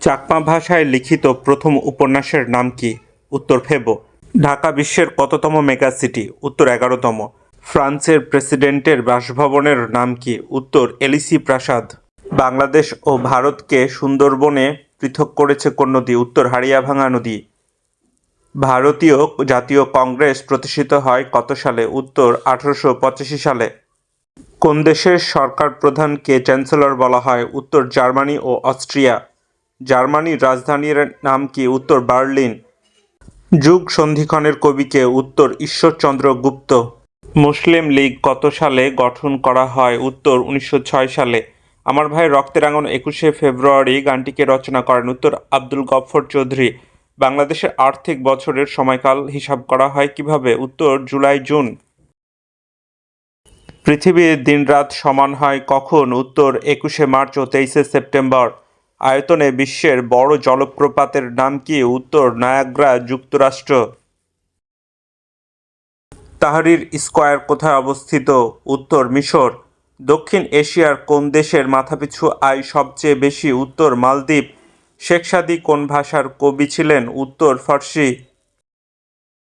চাকমা ভাষায় লিখিত প্রথম উপন্যাসের নাম কি? উত্তর ফেবো ঢাকা বিশ্বের কততম মেগা সিটি? উত্তর এগারোতম। ফ্রান্সের প্রেসিডেন্টের বাসভবনের নাম কি? উত্তর এলিসি প্রাসাদ। বাংলাদেশ ও ভারতকে সুন্দরবনে পৃথক করেছে কোন নদী? উত্তর হাড়িয়াভাঙা নদী। ভারতীয় জাতীয় কংগ্রেস প্রতিষ্ঠিত হয় কত সালে? উত্তর আঠারোশো পঁচাশি সালে। কোন দেশের সরকার প্রধানকে চ্যান্সেলর বলা হয়? উত্তর জার্মানি ও অস্ট্রিয়া। জার্মানির রাজধানীর নাম কি? উত্তর বার্লিন। যুগ সন্ধিক্ষণের কবিকে উত্তর ঈশ্বরচন্দ্র গুপ্ত। মুসলিম লীগ কত সালে গঠন করা হয়? উত্তর উনিশশো ছয় সালে। আমার ভাই রক্তের আঙন একুশে ফেব্রুয়ারি গানটিকে রচনা করেন উত্তর আব্দুল গফর চৌধুরী। বাংলাদেশের আর্থিক বছরের সময়কাল হিসাব করা হয় কীভাবে? উত্তর জুলাই, জুন। পৃথিবীর দিনরাত সমান হয় কখন? উত্তর একুশে মার্চ ও তেইশে সেপ্টেম্বর। আয়তনে বিশ্বের বড় জলপ্রপাতের নাম কি উত্তর নায়াগ্রা যুক্তরাষ্ট্র? তাহরির স্কোয়ার কোথায় অবস্থিত? উত্তর মিশর। দক্ষিণ এশিয়ার কোন দেশের মাথাপিছু আয় সবচেয়ে বেশি? উত্তর মালদ্বীপ। শেখসাদি কোন ভাষার কবি ছিলেন? উত্তর ফার্সি।